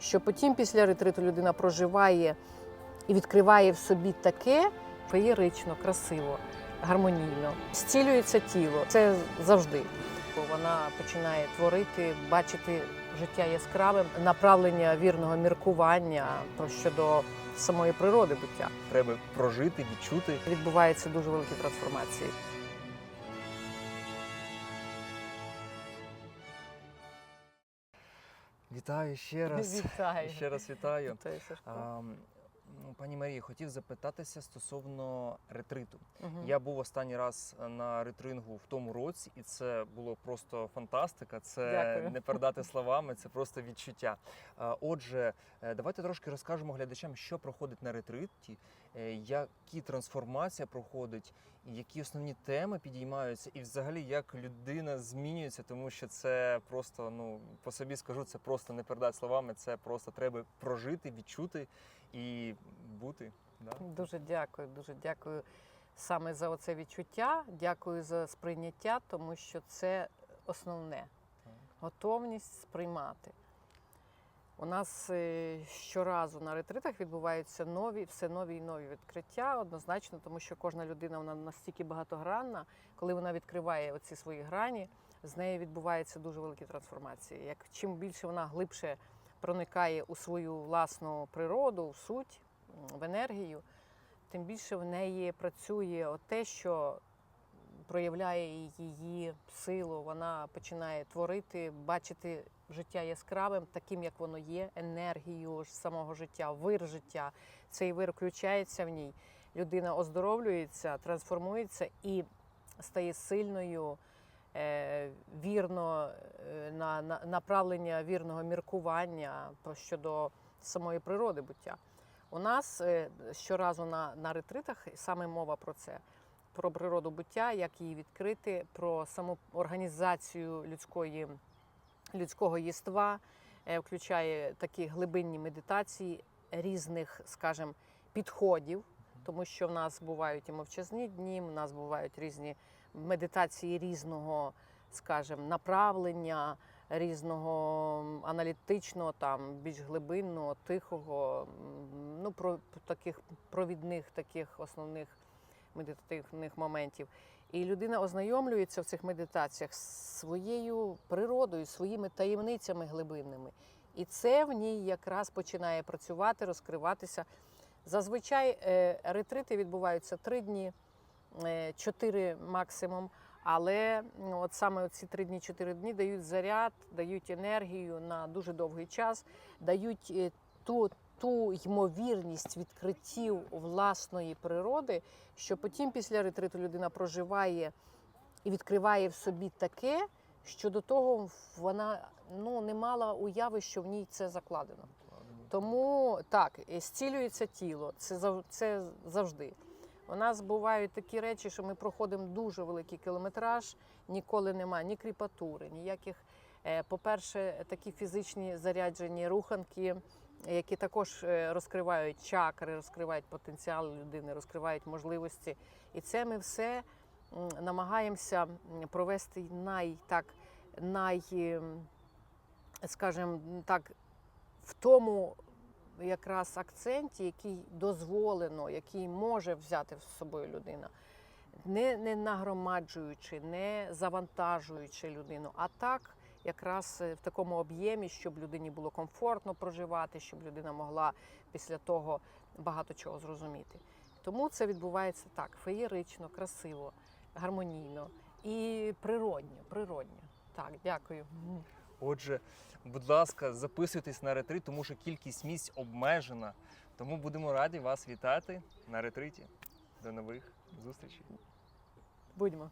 що потім після ретриту людина проживає і відкриває в собі таке феєрично, красиво, гармонійно. Зцілюється тіло. Це завжди. Вона починає творити, бачити життя яскравим, направлення вірного міркування щодо самої природи буття. Треба прожити, відчути. Відбуваються дуже великі трансформації. Вітаю ще раз. Вітаю. Ще раз вітаю. Вітаю, Сашко. Пані Марії, хотів запитатися стосовно ретриту. Мгм. Я був останній раз на ретрингу в тому році, і це було просто фантастика. Це Дякую. не передати словами, це просто відчуття. Отже, е, давайте трошки розкажемо глядачам, що проходить на ретриті, е, які трансформація проходить, які основні теми підіймаються, і взагалі як людина змінюється, тому що це просто ну по собі скажу, це просто не передати словами. Це просто треба прожити, відчути і бути. Да? Дуже дякую, дуже дякую саме за оце відчуття. Дякую за сприйняття, тому що це основне готовність сприймати. У нас е, щоразу на ретритах відбуваються нові, все нові і нові відкриття, однозначно, тому що кожна людина вона настільки багатогранна, коли вона відкриває оці свої грані, з нею відбуваються дуже великі трансформації. Як чим більше вона глибше проникає у свою власну природу, в суть, в енергію, тим більше в неї працює те, що проявляє її силу. Вона починає творити, бачити життя яскравим, таким, як воно є, енергію самого життя, вир життя. Цей вир включається в ній. Людина оздоровлюється, трансформується і стає сильною. е, Вірно е, на, на направлення вірного міркування щодо самої природи буття. У нас е, щоразу на, на ретритах саме мова про це, про природу буття, як її відкрити, про саму організацію людської, людського єства, е, включає такі глибинні медитації різних, скажімо, підходів, тому що в нас бувають і мовчазні дні, в нас бувають різні медитації різного, скажімо, направлення, різного аналітичного, там більш глибинного, тихого, ну про таких провідних, таких основних медитативних моментів. І людина ознайомлюється в цих медитаціях з своєю природою, своїми таємницями глибинними. І це в ній якраз починає працювати, розкриватися. Зазвичай е, ретрити відбуваються три дні, е, чотири максимум. Але ну, от саме ці три дні, чотири дні дають заряд, дають енергію на дуже довгий час, дають е, ту, ту ймовірність відкриттів власної природи, що потім після ретриту людина проживає і відкриває в собі таке, що до того вона ну, не мала уяви, що в ній це закладено. Тому так, зцілюється тіло, це, це завжди. У нас бувають такі речі, що ми проходимо дуже великий кілометраж, ніколи немає ні кріпатури, ніяких. е, По-перше, такі фізичні заряджені руханки, які також е, розкривають чакри, розкривають потенціал людини, розкривають можливості. І це ми все намагаємося провести най, так, най, скажімо так, в тому якраз акценті, який дозволено, який може взяти з собою людина, не, не нагромаджуючи, не завантажуючи людину, а так, якраз е, в такому об'ємі, щоб людині було комфортно проживати, щоб людина могла після того багато чого зрозуміти. Тому це відбувається так: феєрично, красиво, гармонійно і природньо. природньо. Так, дякую. Отже, будь ласка, записуйтесь на ретрит, тому що кількість місць обмежена. Тому будемо раді вас вітати на ретриті. До нових зустрічей. Будьмо.